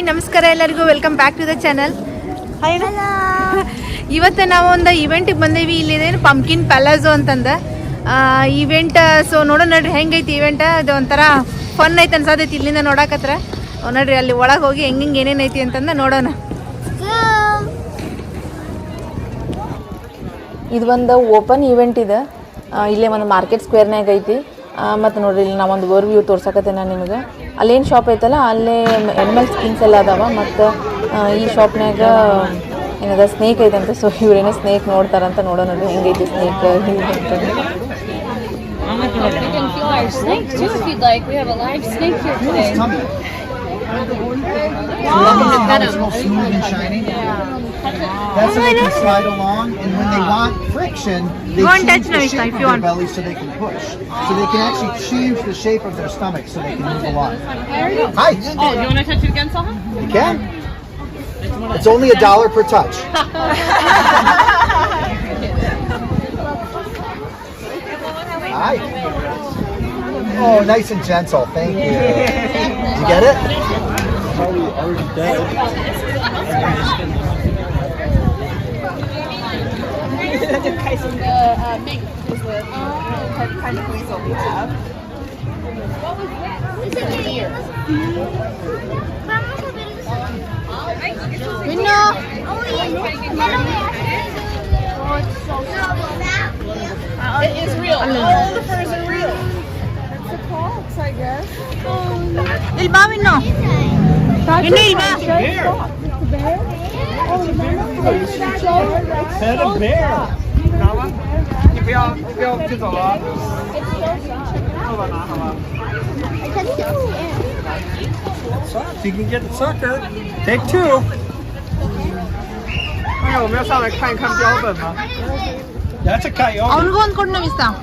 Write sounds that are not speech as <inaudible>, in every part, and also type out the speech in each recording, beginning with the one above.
Hi ನಮಸ್ಕಾರ ಎಲ್ಲರಿಗೂ. Welcome back to the channel hi ಇವತ್ತು ನಾವು ಒಂದು ಇವೆಂಟಿಗೆ ಬಂದೇವಿ. ಇಲ್ಲಿದೇನು ಪಂಪ್ಕಿನ್ ಪ್ಯಾಲೇಸು ಅಂತಂದ. ಇವೆಂಟ್ ಸೊ ನೋಡೋಣ ನೋಡ್ರಿ ಹೆಂಗೈತಿ ಇವೆಂಟ ಅದು ಒಂಥರ ಫನ್ ಐತೆ ಅನ್ಸತೈತಿ ಇಲ್ಲಿಂದ ನೋಡಕತ್ರ. ನೋಡ್ರಿ ಅಲ್ಲಿ ಒಳಗೆ ಹೋಗಿ ಹೆಂಗೆ ಹಿಂಗೆ ಏನೇನು ಐತಿ ಅಂತಂದ ನೋಡೋಣ. ಇದು ಒಂದು ಓಪನ್ ಇವೆಂಟ್ ಇದೆ. ಇಲ್ಲೇ ಒಂದು ಮಾರ್ಕೆಟ್ ಸ್ಕ್ವೇರ್ನಾಗ ಐತಿ. ಮತ್ತು ನೋಡ್ರಿ ಇಲ್ಲಿ ನಾವೊಂದು ಓವರ್ ವ್ಯೂ ತೋರ್ಸಕತ್ತೆ ನಾನು ನಿಮಗೆ. ಅಲ್ಲೇನು ಶಾಪ್ ಐತಲ್ಲ ಅಲ್ಲೇ ಎನಿಮಲ್ ಸ್ಕಿನ್ಸ್ ಎಲ್ಲ ಅದಾವ ಮತ್ತು ಈ ಶಾಪ್ನಾಗ ಏನದ ಸ್ನೇಕ್ ಐತಂತೆ ಸೊ ಇವ್ರೇನೋ ಸ್ನೇಕ್ ನೋಡ್ತಾರಂತ ನೋಡೋಣ ನೋಡಿ ಹೆಂಗೈತಿ ಸ್ನೇಕ್ ಅಂತಂದು You can feel our snake too if you'd like. We have a live snake here today. It's real smooth and shiny. That's so they can slide along, and when they want friction, they Go and touch change the Navista shape if of you their want. belly so they can push. So they can actually change the shape of their stomach so they can move along. Hi. Oh, you want to touch it again, Salma? You can. It's only a dollar per touch. <laughs> Hi. Oh, nice and gentle. Thank you. Did you get it? already dead. the uh, mink is the kind of weasel we have. It's a deer. It is real. All the furs are real. It's a fox, I guess. El babino. Hindi ba? Head of bear. 你不要，你不要就走了。爸爸拿好吧。Sucks. You can get the sucker. Take two. 哎呀，我们要上来看一看标本吗？That's a coyote. 얼굴 걸름 있어.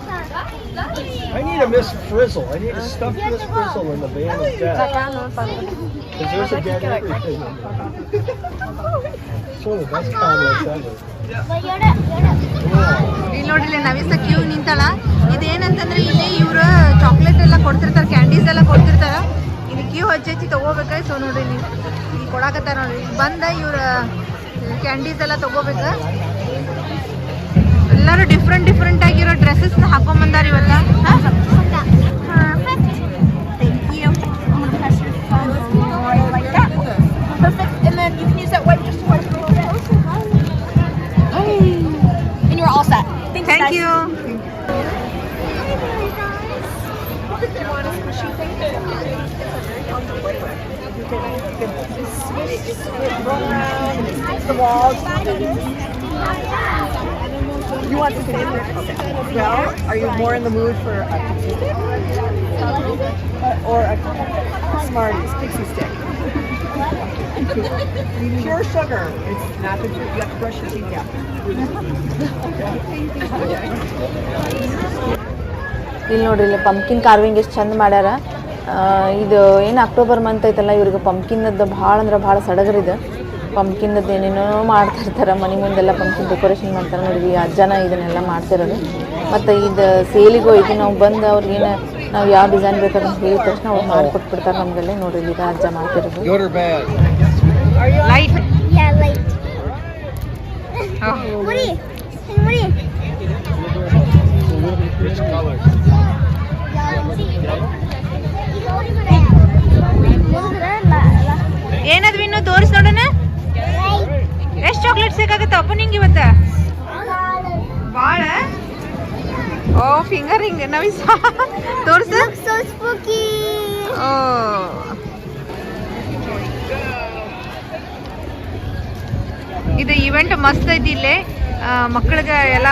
I need a Miss Frizzle. I need to stuff Miss Frizzle in the van of death. Because there's a dead everything in there. It's one of the best comments ever. ಇಲ್ಲಿ ನೋಡಿ ನವಿಸ Q ನಿಂತಾಳ ಇದೇನಂತಂದ್ರೆ ಇಲ್ಲಿ ಇವ್ರು chocolate ಎಲ್ಲ ಕೊಡ್ತಿರ್ತಾರೆ candies ಎಲ್ಲ ಕೊಡ್ತಿರ್ತಾರ ಇಲ್ಲಿ Q ಹಚ್ಚಿ ತಗೋಬೇಕ so ನೋಡ್ರಿ ಇಲ್ಲಿ ಇಲ್ಲಿ ಕೊಡಾಕತ್ತಾರ ನೋಡ್ರಿ ಬಂದ ಇವ್ರ ಕ್ಯಾಂಡೀಸ್ ಎಲ್ಲ ತಗೋಬೇಕ ಎಲ್ಲರೂ ಡಿಫ್ರೆಂಟ್ ಡಿಫ್ರೆಂಟ್ ಆಗಿರೋ ಡ್ರೆಸ್ಸಸ್ ಹಾಕೊಂಬಂದಾರ ಇವತ್ತ Thank you. I'm gonna press your phone right like that. Perfect. And then you can use that wipe just to You want to sit in there? Well, are you more in the mood for a pixie stick? Uh, or a Smarties pixie stick? Pure sugar. It's not the truth. You have to brush your teeth after. ಇಲ್ಲಿ ನೋಡ್ರಿ ಇಲ್ಲಿ pumpkin carving ಎಷ್ಟು ಚಂದ ಮಾಡ್ಯಾರ ಇದು ಏನು October month ಐತಲ್ಲ ಇವ್ರಿಗೆ ಪಂಪ್ಕಿನ್ನದ್ದು ಭಾಳ ಅಂದ್ರೆ ಭಾಳ ಸಡಗರಿದೆ ಪಂಪ್ಕಿನ್ನದ್ದು ಏನೇನೋ ಮಾಡ್ತಾ ಇರ್ತಾರೆ ಮನೆ ಮುಂದೆಲ್ಲ ಪಂಪ್ಕಿನ್ ಡೆಕೋರೇಷನ್ ಮಾಡ್ತಾರೆ ನೋಡಿದ್ವಿ ಈ ಅಜ್ಜನ ಇದನ್ನೆಲ್ಲ ಮಾಡ್ತಿರೋದು ಮತ್ತು ಇದು ಸೇಲಿಗೂ ಹೋಗಿ ನಾವು ಬಂದು ಅವ್ರಿಗೇನು ನಾವು ಯಾವ ಡಿಸೈನ್ ಬೇಕಾದ್ರೆ ಹೇಳಿದ ತಕ್ಷಣ ಅವ್ರು ಮಾಡಿಕೊಟ್ಬಿಡ್ತಾರೆ ನಮಗಲ್ಲೇ. ನೋಡಿರಿ ಈಗ ಅಜ್ಜ ಮಾಡ್ತಿರೋದು. Which or ಎಷ್ಟು ಅಪ್ಪ ಓಪನಿಂಗ್ ಇವತ್ತ? ಭಾಳ ಓ ಫಿಂಗರಿಂಗ್ ನವಿ ತೋರ್ಸ. ಓ. ಇದು ಇವೆಂಟ್ ಮಸ್ತ್ ಐತಿ ಇಲ್ಲಿ. ಮಕ್ಕಳಿಗೆ ಎಲ್ಲ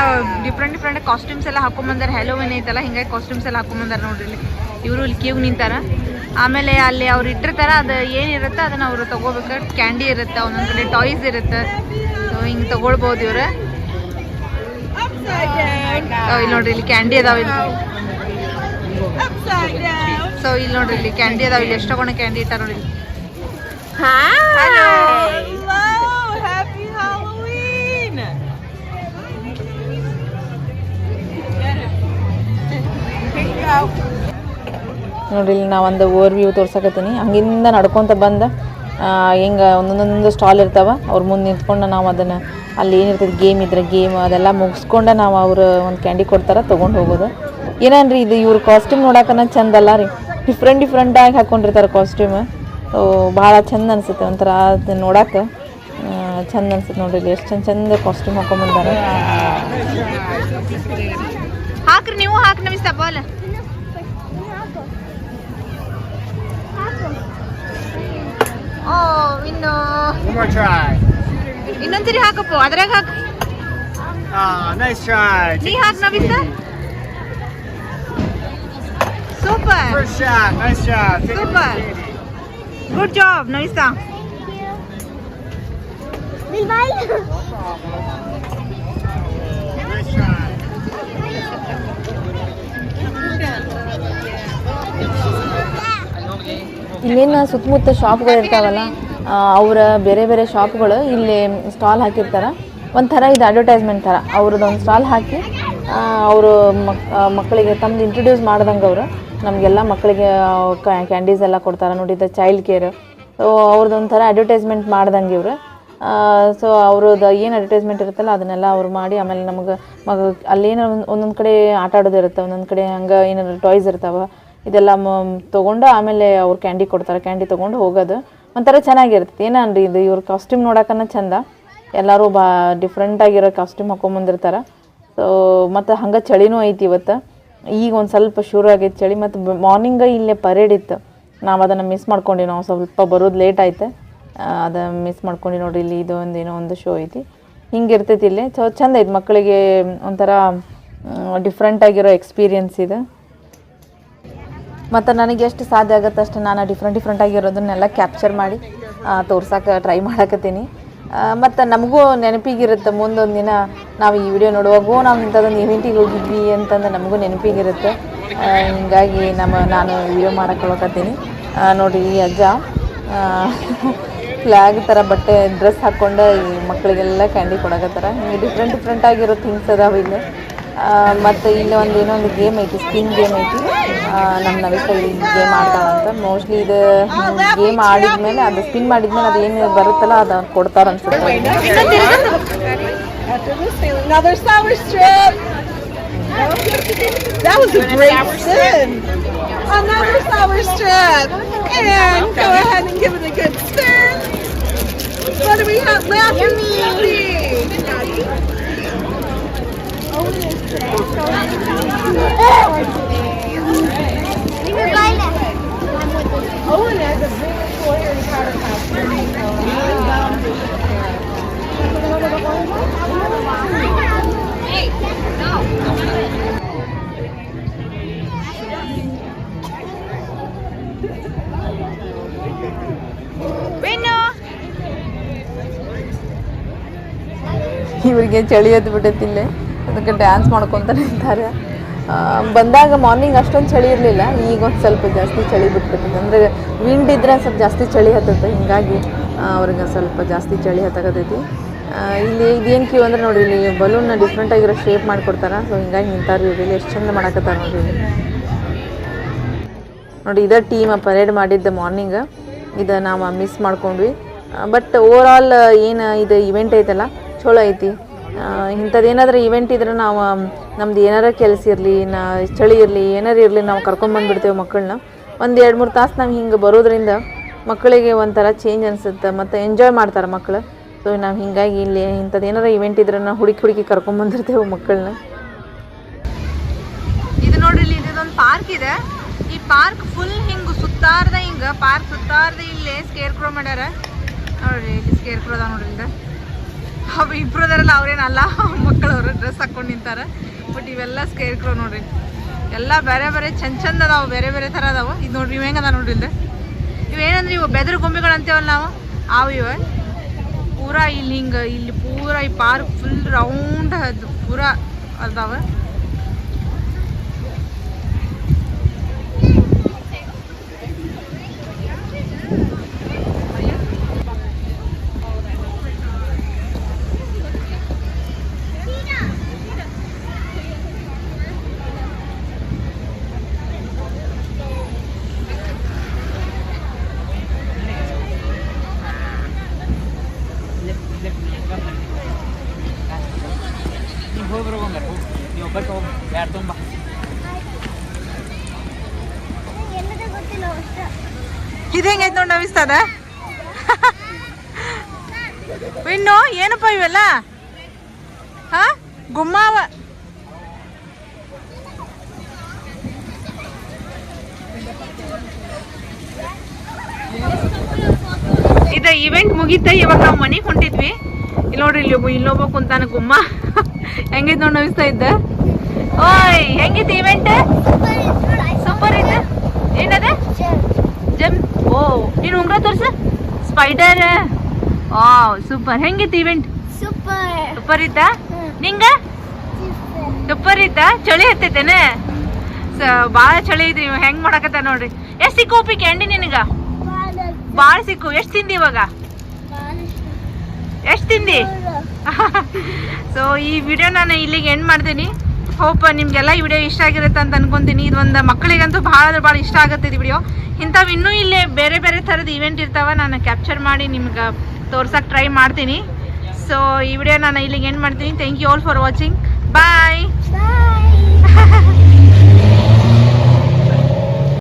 ಡಿಫ್ರೆಂಟ್ ಡಿಫ್ರೆಂಟ್ ಕಾಸ್ಟ್ಯೂಮ್ಸ್ ಎಲ್ಲ ಹಾಕೊಂಬಂದಾರ. ಹೆಲೋವಿನ್ ಐತಲ್ಲ ಹಿಂಗಾಗಿ ಕಾಸ್ಟ್ಯೂಮ್ಸ್ ಎಲ್ಲ ಹಾಕೊಂಬಂದಾರ ನೋಡ್ರಿ ಇಲ್ಲಿ. ಇವರು ಇಲ್ಲಿ ಕ್ಯೂ ನಿಂತಾರ. ಆಮೇಲೆ ಅಲ್ಲಿ ಅವ್ರು ಇಟ್ಟಿರ್ತಾರ ಅದು ಏನಿರುತ್ತೆ ಅದನ್ನ ಅವರು ತಗೋಬೇಕು ಕ್ಯಾಂಡಿ ಇರುತ್ತೆ ಒಂದೊಂದು ಕಡೆ ಟಾಯ್ಸ್ ಇರುತ್ತೆ. ಹಿಂಗೆ ತಗೊಳ್ಬೋದು ಇವ್ರು. ಇಲ್ಲಿ ನೋಡ್ರಿ ಇಲ್ಲಿ ಕ್ಯಾಂಡಿ ಅದಾವ ಇಲ್ಲಿ. ಸೊ ಇಲ್ಲಿ ನೋಡ್ರಿ ಇಲ್ಲಿ ಕ್ಯಾಂಡಿ ಅದಾವ ಇಲ್ಲಿ ಎಷ್ಟು ತಗೊಂಡ ಕ್ಯಾಂಡಿ ಇಟ್ಟಾರ ನೋಡಿ! ನೋಡ್ರಿ ಇಲ್ಲಿ ನಾವೊಂದು ಒಂದು ಓವರ್ ವ್ಯೂ ತೋರ್ಸಕತ್ತೀನಿ. ಹಂಗಿಂದ ನಡ್ಕೊಂತ ಬಂದ. ಹಿಂಗೆ ಒಂದೊಂದೊಂದು ಸ್ಟಾಲ್ ಇರ್ತಾವೆ. ಅವ್ರ ಮುಂದೆ ನಿಂತ್ಕೊಂಡು ನಾವು ಅದನ್ನು ಅಲ್ಲಿ ಏನಿರ್ತದೆ ಗೇಮ್ ಇದ್ರೆ ಗೇಮ್ ಅದೆಲ್ಲ ಮುಗಿಸ್ಕೊಂಡು ನಾವು ಅವರು ಒಂದು ಕ್ಯಾಂಡಿ ಕೊಡ್ತಾರೆ, ತೊಗೊಂಡು ಹೋಗೋದು. ಏನೇನ್ರಿ ಇದು ಇವ್ರ ಕಾಸ್ಟ್ಯೂಮ್ ನೋಡಕ್ಕನ ಚಂದ ಅಲ್ಲ ರೀ. ಡಿಫ್ರೆಂಟ್ ಡಿಫ್ರೆಂಟಾಗಿ ಹಾಕ್ಕೊಂಡಿರ್ತಾರೆ ಕಾಸ್ಟ್ಯೂಮ್ ಭಾಳ ಚಂದ ಅನಿಸುತ್ತೆ ಒಂಥರ ಅದು ನೋಡಕ್ಕೆ ಚಂದ ಅನ್ಸುತ್ತೆ ನೋಡ್ರಿ ಎಷ್ಟು ಚಂದ ಚಂದ ಕಾಸ್ಟ್ಯೂಮ್ ಹಾಕೊಂಡ್ಬಂದಾರೆ ಹಾಕ್ರಿ, ನೀವು ಹಾಕಿ, ನಮಿಸ್ತಾ ಓ ಇನ್ನು One more try. ಇನ್ನೊಂದ್ಸರಿ ಹಾಕಪ್ಪ ಅದ್ರಾಗ ಹಾಕ Ah, nice try. ನೀ ಹಾಕ್ ನಮಿಸ್ತಾ super First shot. Nice job. Take it Super. easy. Good job ನಮಿಸ್ತಾ Nice try. ಇಲ್ಲೇನು ಸುತ್ತಮುತ್ತ ಶಾಪ್ಗಳು ಇರ್ತಾವಲ್ಲ ಅವರ ಬೇರೆ ಬೇರೆ ಶಾಪ್ಗಳು ಇಲ್ಲಿ ಸ್ಟಾಲ್ ಹಾಕಿರ್ತಾರೆ. ಒಂಥರ ಇದು ಅಡ್ವರ್ಟೈಸ್ಮೆಂಟ್ ಥರ. ಅವ್ರದ್ದು ಒಂದು ಸ್ಟಾಲ್ ಹಾಕಿ ಅವರು ಮಕ್ ಮಕ್ಕಳಿಗೆ ತಮ್ಮದು ಇಂಟ್ರೊಡ್ಯೂಸ್ ಮಾಡ್ದಂಗೆ ಅವರು. ನಮಗೆಲ್ಲ ಮಕ್ಕಳಿಗೆ ಕ್ಯಾಂಡೀಸ್ ಎಲ್ಲ ಕೊಡ್ತಾರೆ ನೋಡಿ, ಇದು ಚೈಲ್ಡ್ ಕೇರ್ ಸೊ ಅವ್ರದ್ದು ಒಂಥರ ಅಡ್ವರ್ಟೈಸ್ಮೆಂಟ್ ಮಾಡ್ದಂಗೆ ಇವರು. ಸೊ ಅವ್ರದ್ದು ಏನು ಅಡ್ವರ್ಟೈಸ್ಮೆಂಟ್ ಇರುತ್ತಲ್ಲ, ಅದನ್ನೆಲ್ಲ ಅವ್ರು ಮಾಡಿ, ಆಮೇಲೆ ನಮಗೆ ಮಗ, ಅಲ್ಲೇನೋ ಒಂದು, ಒಂದೊಂದು ಕಡೆ ಆಟ ಆಡೋದು ಇರುತ್ತೆ ಒಂದೊಂದು ಕಡೆ ಹಂಗೆ ಏನಾದ್ರು ಟಾಯ್ಸ್ ಇರ್ತಾವೆ. ಇದೆಲ್ಲ ತೊಗೊಂಡು ಆಮೇಲೆ ಅವ್ರು ಕ್ಯಾಂಡಿ ಕೊಡ್ತಾರೆ ಕ್ಯಾಂಡಿ ತೊಗೊಂಡು ಹೋಗೋದು. ಒಂಥರ ಚೆನ್ನಾಗಿರ್ತೈತಿ. ಏನನ್ರಿ ಇದು? ಇವ್ರ ಕಾಸ್ಟ್ಯೂಮ್ ನೋಡಕ್ಕನ ಚಂದ. ಎಲ್ಲರೂ ಬಾ ಡಿಫ್ರೆಂಟಾಗಿರೋ ಕಾಸ್ಟ್ಯೂಮ್ ಹಾಕೊಂಬಂದಿರ್ತಾರೆ. ಸೊ ಮತ್ತು ಹಂಗೆ ಚಳಿನೂ ಐತಿ ಇವತ್ತು. ಈಗ ಒಂದು ಸ್ವಲ್ಪ ಶುರು ಆಗೈತೆ ಚಳಿ, ಮತ್ತು ಮಾರ್ನಿಂಗ ಇಲ್ಲೇ ಪರೇಡ್ ಇತ್ತು. ನಾವು ಅದನ್ನು ಮಿಸ್ ಮಾಡ್ಕೊಂಡಿ ನಾವು ಸ್ವಲ್ಪ ಬರೋದು ಲೇಟ್ ಆಯ್ತು. ಅದು ಮಿಸ್ ಮಾಡ್ಕೊಂಡು ನೋಡಿ ಇಲ್ಲಿ ಇದು ಒಂದು, ಏನೋ ಒಂದು ಶೋ ಐತಿ. ಹಿಂಗೆ ಇರ್ತೈತಿ ಇಲ್ಲಿ. ಸೊ ಚಂದ ಐತೆ ಮಕ್ಕಳಿಗೆ ಒಂಥರ ಡಿಫ್ರೆಂಟಾಗಿರೋ ಎಕ್ಸ್ಪೀರಿಯನ್ಸ್ ಇದು. ಮತ್ತು ನನಗೆ ಎಷ್ಟು ಸಾಧ್ಯ ಆಗುತ್ತೆ ಅಷ್ಟು ನಾನು ಡಿಫ್ರೆಂಟ್ ಡಿಫ್ರೆಂಟ್ ಆಗಿರೋದನ್ನೆಲ್ಲ ಕ್ಯಾಪ್ಚರ್ ಮಾಡಿ ತೋರ್ಸೋಕೆ ಟ್ರೈ ಮಾಡಕತ್ತೀನಿ. ಮತ್ತು ನಮಗೂ ನೆನಪಿಗಿರುತ್ತೆ, ಮುಂದೊಂದು ದಿನ ನಾವು ಈ ವಿಡಿಯೋ ನೋಡುವಾಗೂ ನಾವು ಇಂಥದ್ದೊಂದು ಇವೆಂಟಿಗೆ ಹೋಗಿದ್ವಿ ಅಂತಂದು ನಮಗೂ ನೆನಪಿಗಿರುತ್ತೆ. ಹೀಗಾಗಿ ನಮ್ಮ, ನಾನು ವಿಡಿಯೋ ಮಾಡಕ್ಕೆ ನೋಡಿ ಈ ಅಜ್ಜ ಫ್ಲ್ಯಾಗ್ ಥರ ಬಟ್ಟೆ ಡ್ರೆಸ್ ಹಾಕ್ಕೊಂಡು ಈ ಮಕ್ಕಳಿಗೆಲ್ಲ ಕ್ಯಾಂಡಿ ಕೊಡಕತ್ತಾರ. ಹಿಂಗೆ ಡಿಫ್ರೆಂಟ್ ಡಿಫ್ರೆಂಟ್ ಆಗಿರೋ ಥಿಂಗ್ಸ್ ಅದಾವೆ ಇಲ್ಲಿ. ಮತ್ತು ಮತ್ತೆ ಇನ್ನ ಒಂದು ಏನೋ ಒಂದು ಗೇಮ್ ಐತಿ ಸ್ಪಿನ್ ಗೇಮ್ ಐತಿ. ನಮ್ಮ ನವಿತಾ ಲೀನ್ ಗೇಮ್ ಆಗ್ತಾರೆ ಅಂದ್ರೆ ಮೋಸ್ಟ್ಲಿ ಇದು ಗೇಮ್ ಆಡಿದ್ಮೇಲೆ, ಅದು ಸ್ಪಿನ್ ಮಾಡಿದ್ಮೇಲೆ ಅದಏನು ಬರುತ್ತೆಲ್ಲ, ಅದ ಅದು see in other sour trip that was a great Owen has a big Sawyer and Carter costume. ಇವರಿಗೆ ಚಳಿ ಎದ್ದು ಬಿಟ್ಟೈತಿಲ್ಲೇ ಅದಕ್ಕೆ ಡ್ಯಾನ್ಸ್ ಮಾಡ್ಕೊತ ನಿಂತಾರೆ. ಬಂದಾಗ ಮಾರ್ನಿಂಗ್ ಅಷ್ಟೊಂದು ಚಳಿ ಇರಲಿಲ್ಲ. ಈಗ ಒಂದು ಸ್ವಲ್ಪ ಜಾಸ್ತಿ ಚಳಿ ಬಿಟ್ಬಿಟ್ಟಿದೆ. ಅಂದರೆ ವಿಂಡ್ ಇದ್ರೆ ಸ್ವಲ್ಪ ಜಾಸ್ತಿ ಚಳಿ ಹತ್ತೈತೆ ಹಿಂಗಾಗಿ ಅವ್ರಿಗೆ ಸ್ವಲ್ಪ ಜಾಸ್ತಿ ಚಳಿ ಹತ್ತಾಗತೈತಿ ಇಲ್ಲಿ ಇದೇನು ಕ್ಯೂ ಅಂದ್ರೆ ನೋಡಿ, ಇಲ್ಲಿ ಬಲೂನ್ನ ಡಿಫ್ರೆಂಟ್ ಆಗಿರೋ ಶೇಪ್ ಮಾಡಿಕೊಡ್ತಾರೆ. ಸೊ ಹಿಂಗಾಗಿ ನಿಂತಾರೆ ಇಲ್ಲಿ ಎಷ್ಟು ಚಂದ ಮಾಡಕತ್ತಾರ ನೋಡಿ ಇಲ್ಲಿ ನೋಡಿ, ಇದೇ ಟೀಮ್ ಪರೇಡ್ ಮಾಡಿದ್ದ ಮಾರ್ನಿಂಗ್ ಇದು ನಾವು ಮಿಸ್ ಮಾಡ್ಕೊಂಡ್ವಿ. ಬಟ್ ಓವರ್ ಆಲ್ ಏನು ಇದು ಇವೆಂಟ್ ಐತಲ್ಲ, ಚಲೋ ಐತಿ. ಇಂಥದ್ದು ಏನಾದರೂ ಇವೆಂಟ್ ಇದ್ರೆ ನಾವು ನಮ್ದು ಏನಾರ ಕೆಲಸ ಇರಲಿ, ನಾ, ಚಳಿ ಇರಲಿ, ಏನಾರು ಇರಲಿ, ನಾವು ಕರ್ಕೊಂಬಂದ್ಬಿಡ್ತೇವೆ ಮಕ್ಕಳನ್ನ ಒಂದು ಎರಡು ಮೂರು ತಾಸು ನಾವು ಹಿಂಗೆ ಬರೋದ್ರಿಂದ ಮಕ್ಕಳಿಗೆ ಒಂಥರ ಚೇಂಜ್ ಅನಿಸುತ್ತೆ, ಮತ್ತು ಎಂಜಾಯ್ ಮಾಡ್ತಾರೆ ಮಕ್ಕಳು ಸೊ ನಾವು ಹಿಂಗಾಗಿ ಇಲ್ಲಿ ಇಂಥದ್ದು ಏನಾರ ಇವೆಂಟ್ ಇದ್ರೆ ನಾವು ಹುಡುಕಿ ಹುಡುಕಿ ಕರ್ಕೊಂಬಂದಿರ್ತೇವೆ ಮಕ್ಕಳನ್ನ ಇದು ನೋಡ್ರಿ ಇದೊಂದು ಪಾರ್ಕ್ ಇದೆ. ಈ ಪಾರ್ಕ್ ಫುಲ್ ಹಿಂಗೆ ಸುತ್ತಾರ್ದ ಹಿಂಗೆ ಪಾರ್ಕ್ ಸುತ್ತಾರ್ದ ಇಲ್ಲಿ ಸ್ಕೇರ್ ಕ್ರೋ ಮಾಡ್ಯಾರ. ನೋಡ್ರಿ, ಇಲ್ಲಿ ಸ್ಕೇರ್ ಕ್ರೋ ಅದಾವ ನೋಡ್ರಿ ಅವು ಇಬ್ರು ಅದಾರಲ್ಲ ಅವ್ರೇನಲ್ಲ ಮಕ್ಕಳವ್ರು ಡ್ರೆಸ್ ಹಾಕೊಂಡು ನಿಂತಾರೆ. ಬಟ್ ಇವೆಲ್ಲ ಸ್ಕೇರ್ ಕ್ರೋ ನೋಡ್ರಿ. ಎಲ್ಲ ಬೇರೆ ಬೇರೆ ಚಂದ ಚಂದ ಅದಾವೆ, ಬೇರೆ ಬೇರೆ ಥರ ಅದಾವೆ. ಇದು ನೋಡ್ರಿ, ಇವ ಹೆಂಗದ ನೋಡ್ರಿ ಇಲ್ಲದೆ ಇವೇನಂದ್ರೆ ಇವು ಬೆದ್ರ ಗೊಂಬೆಗಳು ಅಂತೇವಲ್ಲ ನಾವು? ಅವು ಇವೆ. ಪೂರಾ ಇಲ್ಲಿ ಹಿಂಗೆ, ಇಲ್ಲಿ ಪೂರಾ ಈ ಪಾರ್ಕ್ ಫುಲ್ ರೌಂಡ್ ಅದು ಪೂರಾ ಅದಾವ. ನವಿಸ್ತದ ಇನ್ನು ಏನಪ್ಪ ಇವೆಲ್ಲ? ಹಾ? ಗುಮ್ಮಾವ. ಇದ ಇವೆಂಟ್ ಮುಗೀತ ಇವಾಗ ನಾವು ಮನೆಗೆ ಹೊಂಟಿದ್ವಿ. ಇಲ್ಲಿ ನೋಡ್ರಿ ಇಲ್ಲಿ ಒಬ್ಬ ಇಲ್ಲೊಬ್ಬ ಕುಂತಾನ ಗುಮ್ಮ. ಹೆಂಗೈತ್ ನೋಡಿ ನವಿಸ್ತಾ ಇದ್ದ? ಓಯ್ ಹೆಂಗಿತ್ತು ಇವೆಂಟ್ ಸೂಪರ್ ಇತ್ತು ಏನದ? ಜಮ್ ಓ ನೀನು ಉಂಗ್ರ ತೋರ್ಸ. ಸ್ಪೈಡರ್ ಆ ಸೂಪರ್ ಹೆಂಗಿತ್ತು ಇವೆಂಟ್ ಸೂಪರ್ ಸೂಪರ್ ಇತ್ತ? ನಿಂಗ? ಸೂಪರ್ ಇತ್ತ? ಚಳಿ ಹತ್ತೈತೇನೆ? ಭಾಳ ಚಳಿ ಇದ್ರಿ ಹೆಂಗ್ ಮಾಡಕತ್ತ ನೋಡ್ರಿ. ಎಷ್ಟ್ ಸಿಕ್ಕು ಉಪ್ಪಿ ಕ್ಯಾಂಡಿ ನಿನಗ? ಭಾಳ ಸಿಕ್ಕು. ಎಷ್ಟ್ ತಿಂದಿ ಇವಾಗ? ಎಷ್ಟ್ ತಿಂದಿ? ಸೊ <laughs> ಈ ವಿಡಿಯೋ ನಾನು ಇಲ್ಲಿಗೆ ಎಂಡ್ ಮಾಡ್ತೀನಿ. ಹೋಪ್ ನಿಮ್ಗೆಲ್ಲ ಈ ವಿಡಿಯೋ ಇಷ್ಟ ಆಗಿರುತ್ತೆ ಅಂತ ಅನ್ಕೊಂತೀನಿ. ಇದೊಂದು ಮಕ್ಕಳಿಗಂತೂ ಭಾಳ ಅಂದ್ರೆ ಭಾಳ ಇಷ್ಟ ಆಗುತ್ತೆ ಇದು ವಿಡಿಯೋ ಇಂಥವು ಇನ್ನೂ ಇಲ್ಲೇ ಬೇರೆ ಬೇರೆ ಥರದ ಇವೆಂಟ್ ಇರ್ತಾವೆ ನಾನು ಕ್ಯಾಪ್ಚರ್ ಮಾಡಿ ನಿಮ್ಗೆ ತೋರ್ಸಕ್ಕೆ ಟ್ರೈ ಮಾಡ್ತೀನಿ. ಸೊ ಈ ವಿಡಿಯೋ ನಾನು ಇಲ್ಲಿಗೆ ಏನು ಮಾಡ್ತೀನಿ. Thank you all for watching bye